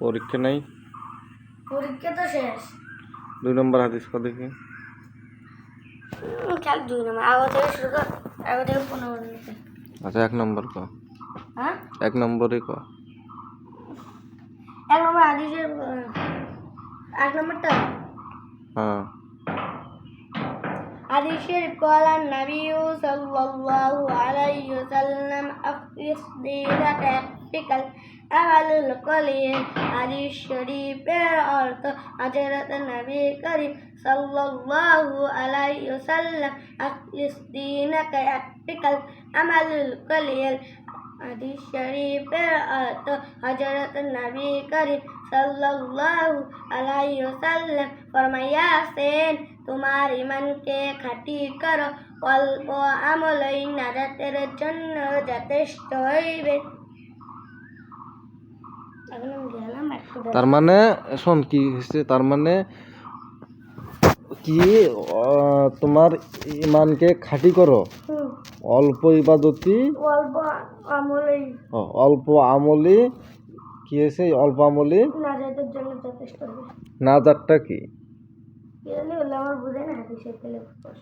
পরীক্ষা নাই? পরীক্ষা তো শেষ। দুই নম্বর হাদিস কো দেখি। খেল দুই নম্বর আগে থেকে শুরু কর আগে থেকে পনেরো আচ্ছা এক নম্বর কো। হ্যাঁ? এক নম্বরই কো। এক নম্বর হাদিসের এক নম্বরটা? হ্যাঁ। حديث شريف قال النبي صلى الله عليه وسلم أخلص دينك يكفيك الأمل القليل حديث শরীফের অর্থ হযরত নবী করিম সাল্লাল্লাহু আলাইহি ওয়াসাল্লাম আখলিস দীনাকা ইয়াকফিকাল আমালুল কলিল হাদিস শরীফের অর্থ হযরত নবী করিম সাল্লাল্লাহু আলাইহি ওয়াসাল্লাম ফরমাইয়াছেন তোমার ইমানকে খাঁটি করো অল্প আমলই নাজাতের জন্য যথেষ্ট হইবে। তার মানে শোন কি হয়েছে তার মানে কি তোমার ইমানকে খাঁটি করো অল্প ইবাদতি অল্প আমলই। ও, অল্প আমলি কি হয়েছে অল্প আমলি নাজাতের জন্য যথেষ্ট হবে নাজাতটা কি?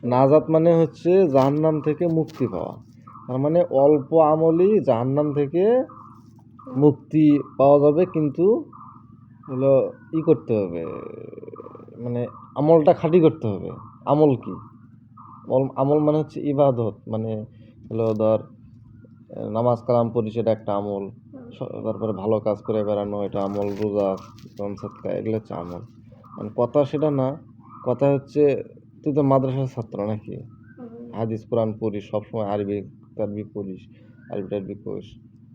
নাজাত মানে হচ্ছে জাহান্নাম থেকে মুক্তি পাওয়া। তার মানে অল্প আমলি জাহান্নাম থেকে মুক্তি পাওয়া যাবে, কিন্তু হলো ই করতে হবে মানে আমলটা খাঁটি করতে হবে। আমল কি? আমল- মানে হচ্ছে ইবাদত মানে হলো ধর, নামাজ কালাম পড়ি সেটা একটা আমল তারপরে ভালো কাজ করে বেড়ানো, এটা আমল, রোজা কোরআন এগুলো হচ্ছে আমল। মানে কথা সেটা না কথা হচ্ছে তুই তো মাদ্রাসার ছাত্র নাকি? হাদিস কোরআন পড়িস সবসময় আরবি টারবি পড়িস আরবি টারবি পড়িস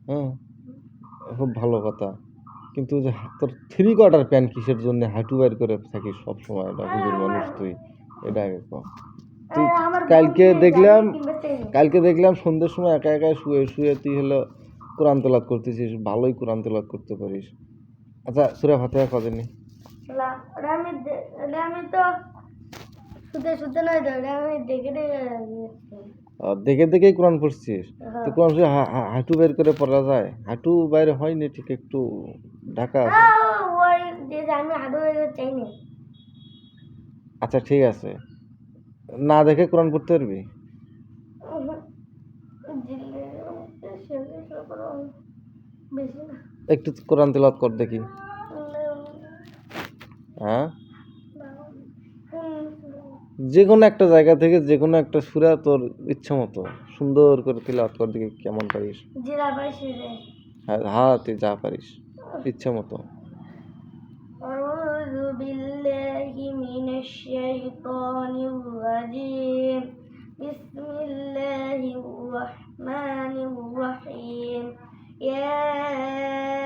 হ্যাঁ? খুব ভালো কথা। কিন্তু যে তোর থ্রি কোয়ার্টার প্যান্ট কিসের জন্য হাঁটু বাইর করে থাকিস সবসময় এটা হুজুর মানুষ তুই এটা আগে কর তুই কালকে দেখলাম কালকে দেখলাম সন্ধ্যের সময় একা একা শুয়ে শুয়ে তুই হলো কোরআন তেলাত করতেছিস ভালোই কোরআন তেলাত করতে পারিস। আচ্ছা সুরা ফাতেহা কদিনই তো শুতে শুতে নয় তো দেখে দেখে দেখেই কোরআন পড়ছিস? হ্যাঁ। তো কোরআন শরীফ হাঁটু বের করে পড়া যায়? হাঁটু বাইরে হয়নি ঠিক একটু ঢাকা ওই যে যে আমি হাঁটু বের করতে আচ্ছা ঠিক আছে। না দেখে কোরআন পড়তে পারবি? একটু কোরআন তেলাওয়াত কর দেখি। হ্যাঁ যে কোনো একটা জায়গা থেকে যে কোনো একটা সুরা তোর ইচ্ছা মতো সুন্দর করে তেলাওয়াত কর দেখি কেমন পারিস জিরা পাইছি রে হ্যাঁ হ্যাঁ তুই যা পারিস ইচ্ছা মতো أعوذ بالله من الشيطان الرجيم بسم الله الرحمن الرحيم ياسين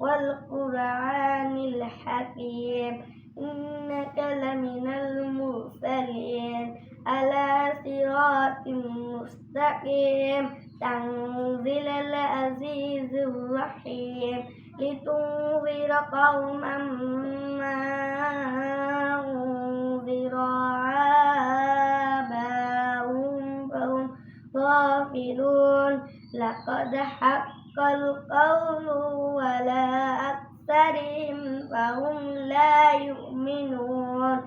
والقرآن الحكيم. إنك لمن المرسلين. على صراط مستقيم. تنزيل العزيز الرحيم. لتنذر قوما ما أنذر آباؤهم فهم غافلون. لقد حق القول ولا أكثرهم فهم لا يؤمنون.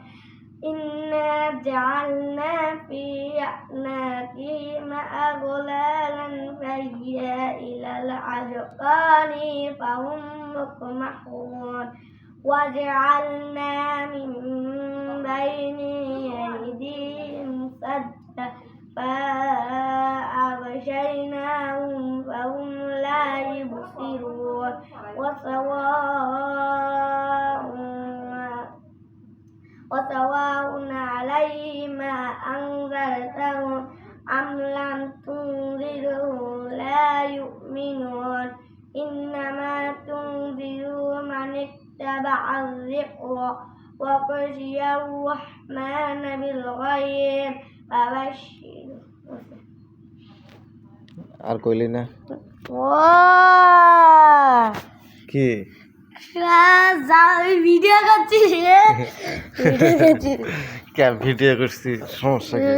إنا جعلنا في أعناقهم أغلالا فهي إلى الأذقان فهم مقمحون. وجعلنا من بين أيديهم وسواء عليهم أنذرتهم أم لم تنذرهم لا يؤمنون إنما تنذر من اتبع الذكر وخشي الرحمن بالغيب فبشره আর কইলি না Wow! কি ভিডিও করছি ভিডিও করছি। কে ভিডিও করছি? সমস্যা কি?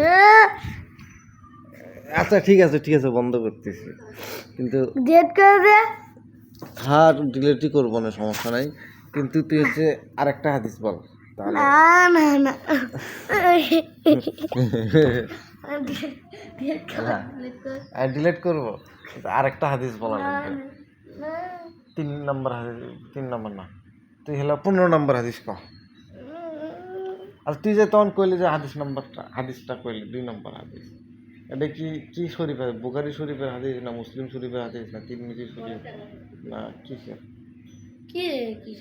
আচ্ছা ঠিক আছে ঠিক আছে বন্ধ করতেছি। কিন্তু ডেট করে দে। হ্যাঁ ডিলেটই করব না সমস্যা নাই। কিন্তু তুই হচ্ছে আরেকটা হাদিস বল তাহলে। না না না। ডিলেট করব? কিন্তু আরেকটা হাদিস বলা লাগবে না, তিন নম্বর হাদিস তিন নম্বর না। তুই হলো পনেরো নম্বর হাদিস ক। আর তুই যে তখন কইলি যে হাদিস নম্বরটা হাদিসটা কইলি দুই নম্বর হাদিস। এটা কি কি শরীফের বুখারি শরীফের হাদিস না মুসলিম শরীফের হাদিস না তিরমিজি শরীফ? না কিসের? কি কি?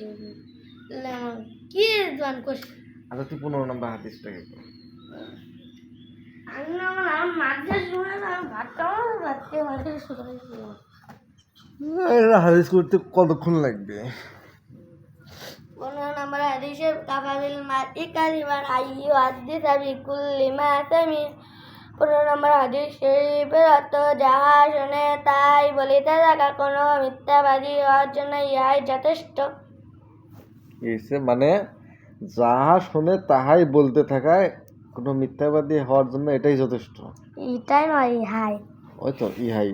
কি জান কোশ আচ্ছা তুই পনেরো নম্বর হাদিসটাকে কর? আমি আমার মাঝে শুনে আমি ভাত খাওয়া ভাত খেয়ে মাঝে এটা হাদিস করতে কতক্ষণ লাগবে? পনেরো নম্বর হাদিসের কাফাবিল মাতি কালিমান আইয়ু হাদিস আবি কুল্লি মা সামি। পনেরো নম্বর হাদিস শরীফের অর্থ যাহা শুনে তাই বলিতে থাকা কোনো মিথ্যাবাদী হওয়ার জন্য ইহাই যথেষ্ট। এসে মানে যাহা শুনে তাহাই বলতে থাকায় কোনো মিথ্যাবাদী হওয়ার জন্য এটাই যথেষ্ট। এটাই নয় ইহাই। ওই তো ইহাই।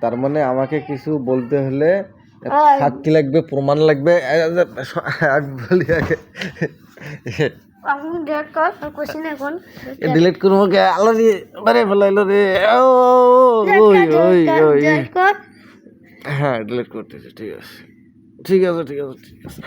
তার মানে আমাকে কিছু বলতে হলে সাক্ষী লাগবে প্রমাণ লাগবে। আমি বলি আগে। ডিলিট করব কে? আলো রে বারে ফেলাইলো রে ওই ওই হ্যাঁ ডিলিট করতেছি ঠিক আছে। ঠিক আছে ঠিক আছে ঠিক আছে।